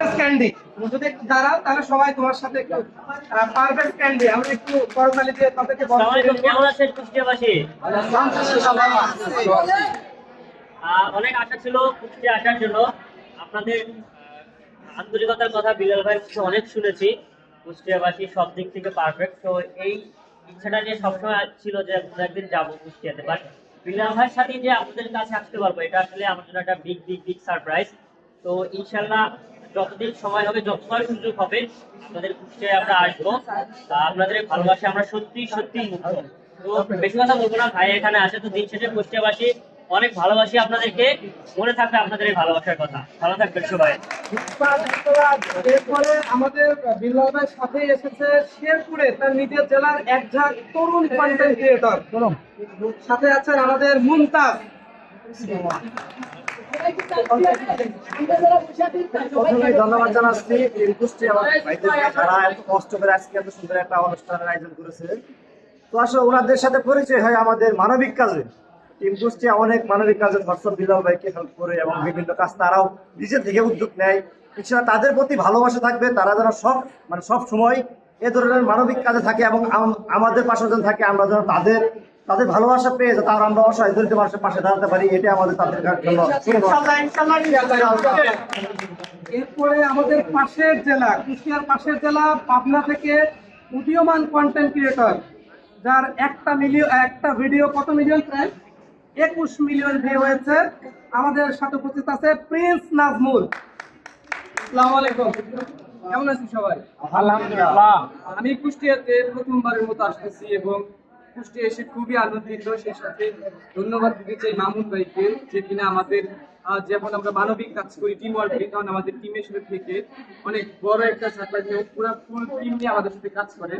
Candy যদি একটু দাঁড়াও তাহলে সবাই তোমার সাথে একটু পারফেক্ট ক্যান্ডি আমরা একটু করতালি দিয়ে তাদেরকে বন্ধ করে সালামালাইকুম দেবো। কেমন আছেন কুষ্টিয়াবাসী? অনেক আশা ছিল কুষ্টিয়া আসার জন্য। আপনাদের আন্তরিকতার কথা বিলাল ভাই অনেক শুনেছি। কুষ্টিয়াবাসী সব দিক থেকে পারফেক্ট তো এই ইচ্ছাটা নিয়ে সবসময় ছিল যে কোনো একদিন যাব কুষ্টিয়াতে। বাট বিলাল ভাইয়ের সাথে যে আপনাদের কাছে আসতে পারব এটা আসলে আমার জন্য একটা বিগ বিগ বিগ সারপ্রাইজ তো ইনশাল্লাহ যতদিন সময় হবে যতবার সুযোগ হবে আপনাদের কুষ্টিয়ায় আমরা আসব। আপনাদের ভালোবাসা আমরা সত্যি সত্যি মুগ্ধ। তো বেশি কথা বলব না ভাই এখানে আসে তো দিন শেষে কুষ্টিয়াবাসী অনেক ভালোবাসি আপনাদেরকে। মনে থাকবে আপনাদের এই ভালোবাসার কথা। ভালো থাকবেন সবাই। এরপরে আমাদের বিল্লাল ভাইয়ের সাথে এসেছে শেরপুরে তার নিজের জেলার এক ঝাঁক তরুণ কন্টেন্ট ক্রিয়েটর সাথে আছেন আমাদের মুমতাজ। ধন্যবাদ জানাচ্ছি। আমার কষ্ট করে আজকে এত সুন্দর একটা অনুষ্ঠানের আয়োজন করেছে। তো আসলে ওনাদের সাথে পরিচয় হয় আমাদের মানবিক কাজে। টিম অনেক মানবিক কাজে ধর্ষণ বিলাল ভাইকে হেল্প করে এবং বিভিন্ন কাজ তারাও নিজের থেকে উদ্যোগ নেয়। এছাড়া তাদের প্রতি ভালোবাসা থাকবে, তারা যেন সব মানে সব সময় এ ধরনের মানবিক কাজে থাকে এবং আমাদের পাশে যেন থাকে, আমরা যেন তাদের তাদের ভালোবাসা পেয়ে তার আমরা অসহায় দরিদ্র মানুষের পাশে দাঁড়াতে পারি এটা আমাদের তাদের জন্য। এরপরে আমাদের পাশের জেলা কুষ্টিয়ার পাশের জেলা পাবনা থেকে উদীয়মান কন্টেন্ট ক্রিয়েটর যার একটা মিলিয়ন একটা ভিডিও কত মিলিয়ন প্রায়? একুশ মিলিয়ন ভিউ হয়েছে। আমাদের সাথে উপস্থিত আছে প্রিন্স নাজমুল। আসসালামু আলাইকুম। কেমন আছেন সবাই? আলহামদুলিল্লাহ। আমি কুষ্টিয়াতে প্রথমবারের মতো আসতেছি এবং কুষ্টিয়া এসে খুবই আনন্দিত। সেই সাথে ধন্যবাদ দিতে চাই মামুন ভাইকে যে কিনা আমাদের যেমন আমরা মানবিক কাজ করি টিম ওয়ার্ক তখন আমাদের টিমের সাথে থেকে অনেক বড় একটা সাপ্লাই নিয়ে পুরো ফুল টিম নিয়ে আমাদের সাথে কাজ করে।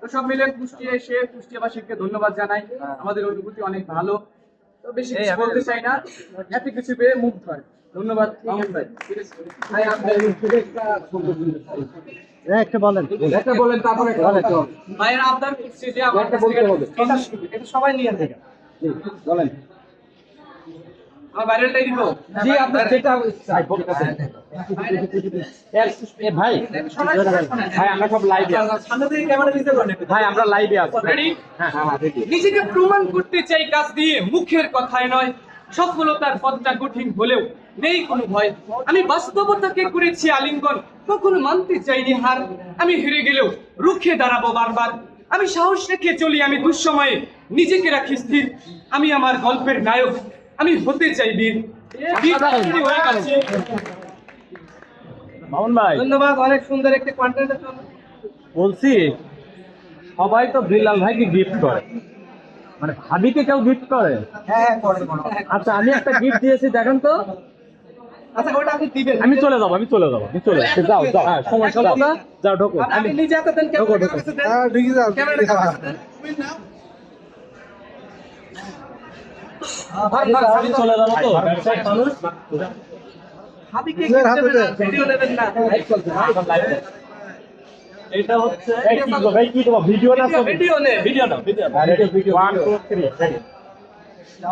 তো সব মিলে কুষ্টিয়া এসে কুষ্টিয়াবাসীকে ধন্যবাদ জানাই। আমাদের অনুভূতি অনেক ভালো। তো বেশি কিছু বলতে চাই না। এত কিছু পেয়ে মুগ্ধ হয়। ধন্যবাদ ভাই। ভাই একটা বলেন। একটা বলেন তারপরে ভাইয়ের আবদার করছি যে আমার কাছ থেকে এটা এটা সবাই নিয়ে থাকে বলেন। আমার ভাইরালটাই দিব। জি আপনার যেটা ভাই ভাই আমরা সব লাইভে সামনে থেকে ক্যামেরা নিতে পারেন ভাই আমরা লাইভে আছি। রেডি হ্যাঁ হ্যাঁ রেডি নিজেকে প্রমাণ করতে চাই কাজ দিয়ে মুখের কথায় নয় সফলতার পথটা কঠিন হলেও নেই কোনো ভয়। আমি বাস্তবতাকে করেছি আলিঙ্গন কখনো মানতে চাইনি হার। আমি হেরে গেলেও রুখে দাঁড়াবো বারবার। আমি সাহস রেখে চলি আমি দুঃসময়ে নিজেকে রাখি স্থির। আমি আমার গল্পের নায়ক আমি হতে চাই বীর। বীর তৈরি হয়ে গেছে। মামুন ভাই। ধন্যবাদ অনেক সুন্দর একটি কন্টেন্ট বলছি সবাই তো বিল্লাল ভাইকে গিফট করে। মানে ভাবিকে কেউ গিফট করে? হ্যাঁ করে আচ্ছা আমি একটা গিফট দিয়েছি দেখেন তো। আচ্ছা ওটা আপনি দিবেন। আমি চলে যাব আমি চলে যাব আমি চলে যাচ্ছি যাও যাও। হ্যাঁ সমস্যা যাও যাও ঢোকো। আপনি নিজে হাতে দেন ঢোকো, ঢোকো। হ্যাঁ ঢুকে যাও। ভাই, আমি চলে যাব তো ব্যবসায়িক মানুষ। হাবিকে কি না, ভিডিও নেবেন না। এটা হচ্ছে ভাই কি দেবো ভিডিও না ভিডিও- ভিডিও নে। ভিডিও নাও ভিডিও নাও। ভিডিও ওয়ান টু থ্রি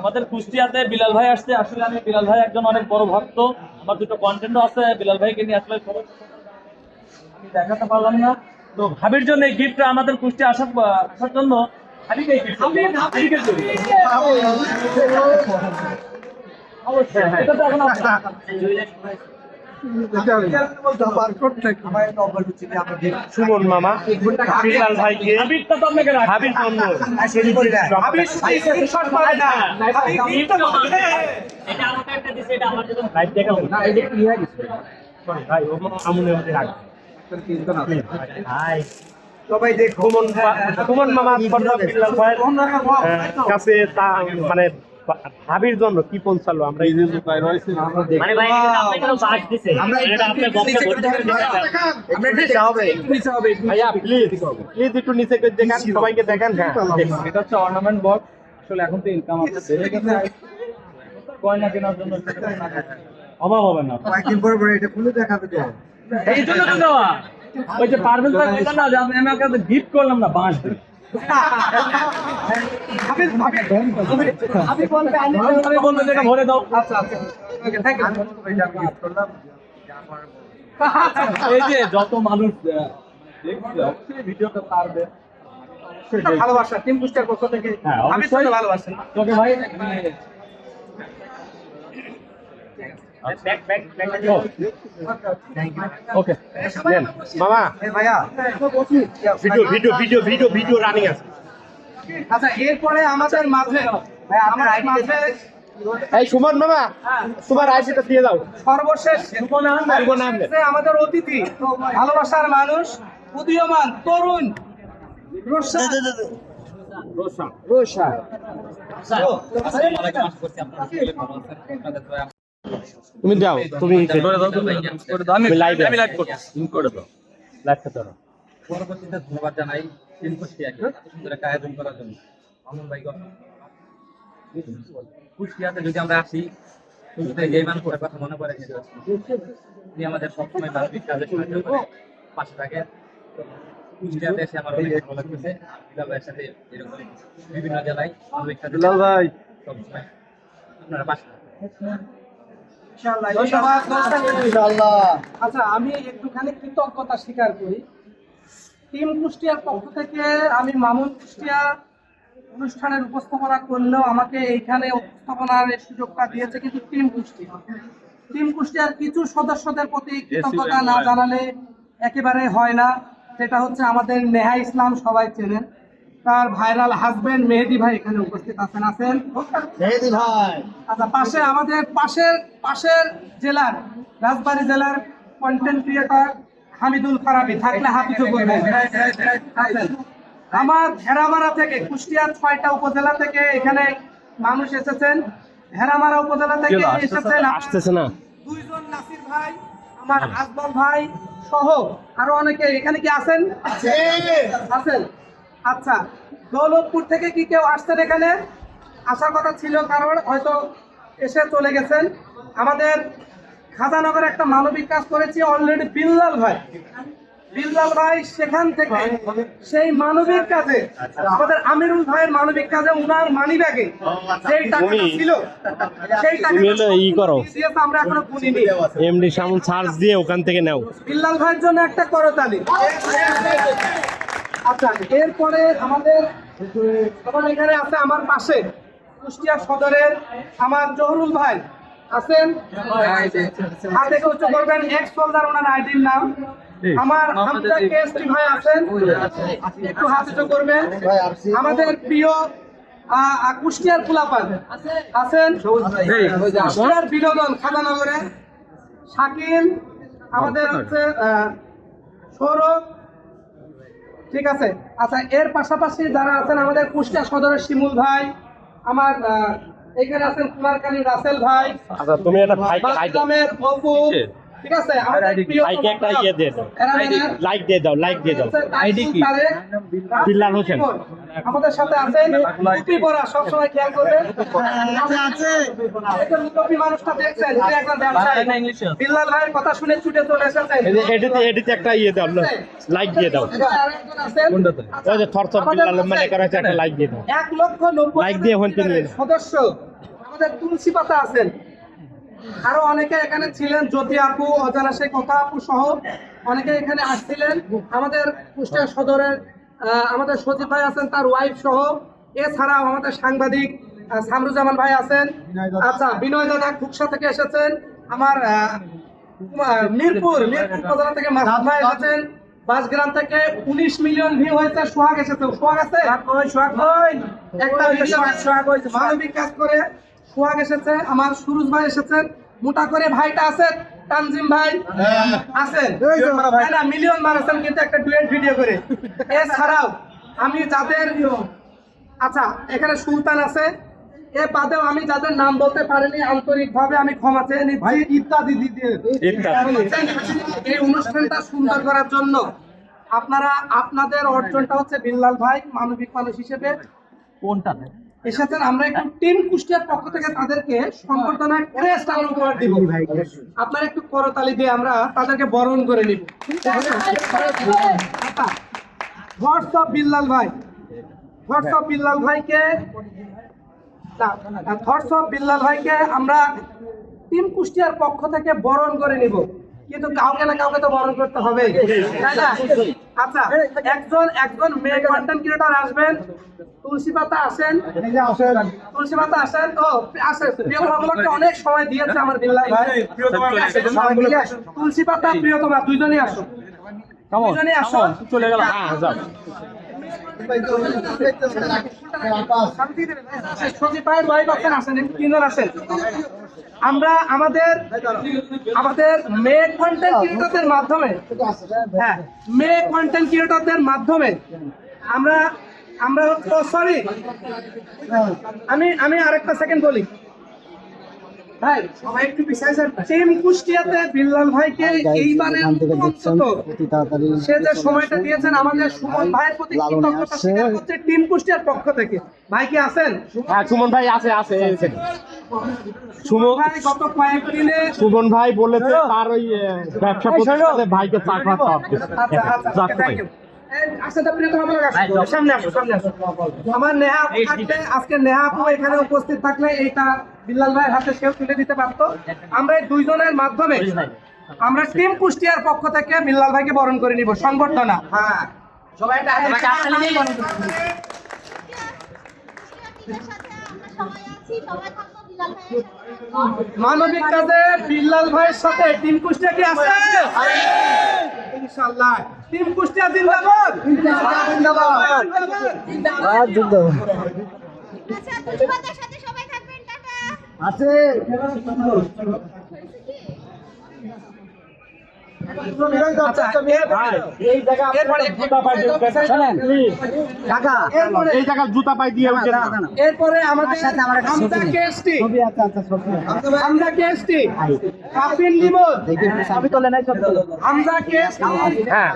আমাদের কুষ্টিয়াতে বিলাল ভাই আসছে। আসলে আমি বিলাল ভাই একজন অনেক বড় ভক্ত। আমার দুটো কন্টেন্টও আছে বিলাল ভাইকে নিয়ে আসলে আমি দেখাতে পারলাম না। তো ভাবির জন্য এই গিফটটা আমাদের কুষ্টি আসার আসার জন্য অবশ্যই। অবশ্যই হ্যাঁ। সুমন মামা বিল্লাল ভাইকে হয়ে সবাই দেখ সুমন মামা কাছে মানে ভাবির জন্য কি পৌঁছালো আমরা এই যে ভাই রয়েছে আমরা মানে ভাই এটা আপনাকে বাস দিছে। এটা আপনার বক্সে ভর্তি আমরা নিচে হবে। নিচে হবে ভাইয়া প্লিজ প্লিজ একটু নিচে করে দেখান সবাইকে দেখান হ্যাঁ এটা হচ্ছে অর্নামেন্ট বক্স আসলে এখন তো ইনকাম আছে গয়না কেনার জন্য অভাব হবে না। কয়েকদিন পরে পরে এটা খুলে দেখাবে তো। এই জন্য তো দেওয়া। ওই যে পারভেজ ভাই না যে আমি আমাকে গিফট করলাম না বাঁশ দিয়ে। হাবি হাবি হাবি বলবে আনি আমি বলব যে ভরে দাও আচ্ছা আচ্ছা ওকে থ্যাংক ইউ করলাম এই যে যত মানুষ অবশ্যই ভিডিওটা পারবে ভালোবাসা টিম পুস্টার পক্ষ থেকে। হ্যাঁ, আমি ভালোবাসা। ভালোবাসেন ভাই ব্যাক ব্যাক ব্যাক ওকে মামা video video video video video running আছে. আচ্ছা এরপরে আমাদের মাঝে আমার মাঝে এই সুমন মামা তোমার আইসিটা দিয়ে দাও। সর্বশেষ সুমন আমাদের অতিথি ভালোবাসার মানুষ উদীয়মান তরুণ রোশন। রোশন। তুমি দাও তুমি করে দাও তুমি করে দাও আমি এ আমি লাইভ করছি তুমি করে দাও। লাইভটা ধরো। পরবর্তীতে ধন্যবাদ জানাই তিন কুষ্টিয়াকে এত সুন্দর একটা আয়োজন করার জন্য। ভাইকে কুষ্টিয়াতে যদি আমরা আসি শুরুতে যে মানুষের কথা মনে পড়ে যেটা উনি আমাদের সবসময় মানবিক কাজে সাহায্য করে পাশে থাকে কুষ্টিয়াতে এসে আমার অনেক ভালো লাগতেছে। সাথে এরকম বিভিন্ন জেলায় মানবিক কাজে ভাই। সবসময়। আপনারা পাশে থাকবেন। ইনশাআল্লাহ ধন্যবাদ ইনশাআল্লাহ আচ্ছা আমি একটুখানি কৃতজ্ঞতা স্বীকার করি। টিম কুষ্টিয়ার পক্ষ থেকে আমি মামুন কুষ্টিয়া অনুষ্ঠানের উপস্থাপনা করলেও আমাকে এইখানে উপস্থাপনার সুযোগটা দিয়েছে কিন্তু টিম কুষ্টিয়া। টিম কুষ্টিয়ার কিছু সদস্যদের প্রতি কৃতজ্ঞতা না জানালে একেবারে হয় না। সেটা হচ্ছে আমাদের নেহা ইসলাম সবাই চেনেন। তার ভাইরাল হাজবেন্ড মেহেদি ভাই এখানে উপস্থিত আছেন আছেন? মেহেদি ভাই। আচ্ছা পাশে আমাদের পাশের পাশের জেলার রাজবাড়ী জেলার কন্টেন্ট ক্রিয়েটর হামিদুল ফারাবি থাকলে আমার ভেড়ামারা থেকে কুষ্টিয়ার ছয়টা উপজেলা থেকে এখানে মানুষ এসেছেন। ভেড়ামারা উপজেলা থেকে এসেছেন আসতেছে না? দুইজন নাসির ভাই আমার আসবাব ভাই সহ আরও অনেকে। এখানে কি আছেন? আছেন। আচ্ছা দৌলতপুর থেকে কি কেউ আসছেন এখানে? আসার কথা ছিল কারণ হয়তো এসে চলে গেছেন। আমাদের খাজানগরে একটা মানবিক কাজ করেছি অলরেডি বিল্লাল ভাই। বিল্লাল ভাই সেখান থেকে সেই মানবিক কাজে আমাদের আমিরুল ভাইয়ের মানবিক কাজে উনার মানি ব্যাগে যেই টাকাটা ছিল সেই টাকাটা ই করো। আমরা এখনও গুনিনি। এমডি সামন চার্জ দিয়ে ওখান থেকে নাও। বিল্লাল ভাইয়ের জন্য একটা করতালি। আচ্ছা এরপরে আমাদের আমার এখানে আছে আমার পাশে কুষ্টিয়া সদরের আমার জহরুল ভাই। আছেন? হাত দেখে উচ্চ করবেন এক্স ফোল্ডার ওনার আইডির নাম। আমার হামজা কেএসটি ভাই আছেন? একটু হাত উঁচু করবেন। আমাদের প্রিয় কুষ্টিয়ার কুলাপান আছেন? কুষ্টিয়ার বিনোদন খাদানগরে। শাকিল আমাদের হচ্ছে আহ, সৌরভ। ঠিক আছে? আচ্ছা এর পাশাপাশি যারা আছেন আমাদের কুষ্টিয়া সদরের শিমুল ভাই আমার এখানে আছেন কুমারকালী রাসেল ভাই আচ্ছা তুমি একটা ভাই হাই অপু ঠিক আছে? আমাদের প্রিয় ভাইকে একটা ইয়ে দিয়ে দাও লাইক দিয়ে দাও লাইক দিয়ে দাও। আইডি কি? বিল্লাল হোসেন। আমাদের সাথে আছেন টুপি পরা সবসময় খেয়াল করবেন। আছে। টুপি মানুষটা দেখছেন একজন ব্যবসায়ী। বিল্লাল ভাইয়ের কথা শুনে ছুটে চলে এসেছেন। এডিতে এডিতে একটা ইয়ে দাও লাইক দিয়ে দাও। আছেন। ওই যে থরথর বিল্লাল মানে করা একটা লাইক দিয়ে দাও। এক লক্ষ নব্বই Like দিয়ে থেকে সদস্য। আমাদের তুলসী পাতা আছেন। আরও অনেকে এখানে ছিলেন জ্যোতি আপু অজানা শেখ কথা আপু সহ অনেকে এখানে আসছিলেন। আমাদের কুষ্টিয়া সদরের আমাদের সচিব ভাই আছেন তার ওয়াইফ সহ। এছাড়াও আমাদের সাংবাদিক আহ, সামরুজ্জামান ভাই আছেন। আচ্ছা বিনয় দাদা খুকসা থেকে এসেছেন। আমার মিরপুর মিরপুর উপজেলা থেকে মাসুদ ভাই এসেছেন। বাসগ্রাম থেকে উনিশ মিলিয়ন ভিউ হয়েছে সোহাগ এসেছে। সোহাগ আছে? সোহাগ কই একটা ভিডিও সোহাগ হয়েছে মানবিক কাজ করে সোহাগ এসেছে আমার সুরুজ ভাই এসেছেন মোটা করে ভাইটা আছে তানজিম ভাই আছেন না, না মিলিয়ন মারেছেন কিন্তু একটা ডুয়েট ভিডিও করে। এছাড়াও আমি যাদের আচ্ছা এখানে সুলতান আছে। এ বাদেও আমি যাদের নাম বলতে পারিনি আন্তরিকভাবে আমি ক্ষমা চেয়ে নিচ্ছি। ইত্যাদি দিতে। এই অনুষ্ঠানটা সুন্দর করার জন্য আপনারা আপনাদের অর্জনটা হচ্ছে বিল্লাল ভাই মানবিক মানুষ হিসেবে। কোনটা এসেছেন আমরা একটু টিম কুষ্টিয়ার পক্ষ থেকে তাদেরকে সম্বর্ধনা ক্রেস্ট আমরা উপহার দিব। আপনারা একটু করতালি দিয়ে আমরা তাদেরকে বরণ করে নিব। হোয়াটসঅ্যাপ বিল্লাল ভাই। হোয়াটসঅ্যাপ বিল্লাল ভাইকে হোয়াটসঅ্যাপ বিল্লাল ভাইকে আমরা টিম কুষ্টিয়ার পক্ষ থেকে বরণ করে নিব। কিন্তু কাউকে না কাউকে তো বরণ করতে হবে। তাই না? আচ্ছা একজন একজন মেয়ে কন্টেন্ট ক্রিয়েটর আসবেন তুলসী পাতা আসেন। তুলসী পাতা আসেন ও আসে প্রিয়তমা অনেক সময় দিয়েছে আমার আসুন। তুলসী পাতা প্রিয়তমা দুইজনই আসো দুইজনই আসো চলে গেল আমরা আমাদের আমাদের মেয়ে কন্টেন্ট ক্রিয়েটরদের মাধ্যমে হ্যাঁ মেয়ে কন্টেন্ট ক্রিয়েটরদের মাধ্যমে আমরা আমরা সরি আমি আমি আরেকটা সেকেন্ড বলি। ভাই সবাই একটু পিছিয়ে যান টিম কুষ্টিয়াতে বিল্লাল ভাইকে এইবারে অন্তত সে যে সময়টা দিয়েছেন আমাদের সুমন ভাইয়ের প্রতি কৃতজ্ঞতা স্বীকার করছে টিম কুষ্টিয়ার পক্ষ থেকে। ভাই কি আছেন? হ্যাঁ সুমন ভাই আছে আছে আছে। সুমন ভাই গত কয়েকদিনে সুমন ভাই বলেছে তার ওই ব্যবসা প্রতিষ্ঠানে ভাইকে চা খাওয়াতে হবে। আচ্ছা আচ্ছা আচ্ছা আমার নেহা আজকে নেহা আপু এখানে উপস্থিত থাকলে এইটা বিল্লাল ভাইয়ের হাতে সেও তুলে দিতে পারতো আমরা এই দুইজনের মাধ্যমে আমরা টিম কুষ্টিয়ার পক্ষ থেকে বিল্লাল ভাইকে বরণ করে নিব সংবর্ধনা। হ্যাঁ। সবাই একটা হাতে বরণ করে নিব। মানবিক কাজে বিল্লাল ভাইয়ের সাথে টিম কুষ্টিয়া কি আছে? ইনশাআল্লাহ। টিম কুষ্টিয়া জিন্দাবাদ। জিন্দাবাদ। আচ্ছা তুলসীপাতার সাথে সবাই আছে। আচ্ছা এরপরে আমাদের কেএসটি। হ্যাঁ।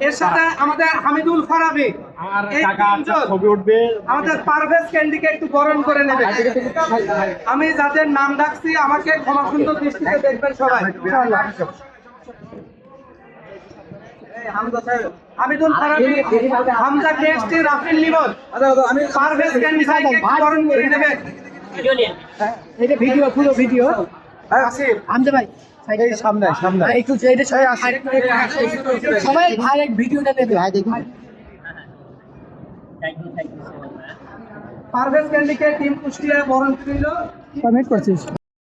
এর সাথে আমাদের হামিদুল ফারাবি। আর টাকা ছবি উঠবে। আমাদের পারভেজ ক্যান্ডিকে একটু বরণ করে নেবে। আমি যাদের নাম ডাকছি আমাকে ক্ষমা সুন্দর দৃষ্টিতে দেখবেন সবাই। হামিদুল ফারাবি হামজা কেএসটি রাফিল লিমন আমি পারভেজ ক্যান্ডি ভাইকে বরণ করে নেবে ভিডিও নিয়ে। এটা ভিডিও পুরো ভিডিও। আসিফ। আমজা ভাই এই সামনে সামনে। একটু এটা সবাই ভাই এক ভিডিওটা নেবে ভাই দেখুন। Thank you thank you Parvez ক্যান্ডিকে team Kushtia বরণ করিল। কমিট করছিস।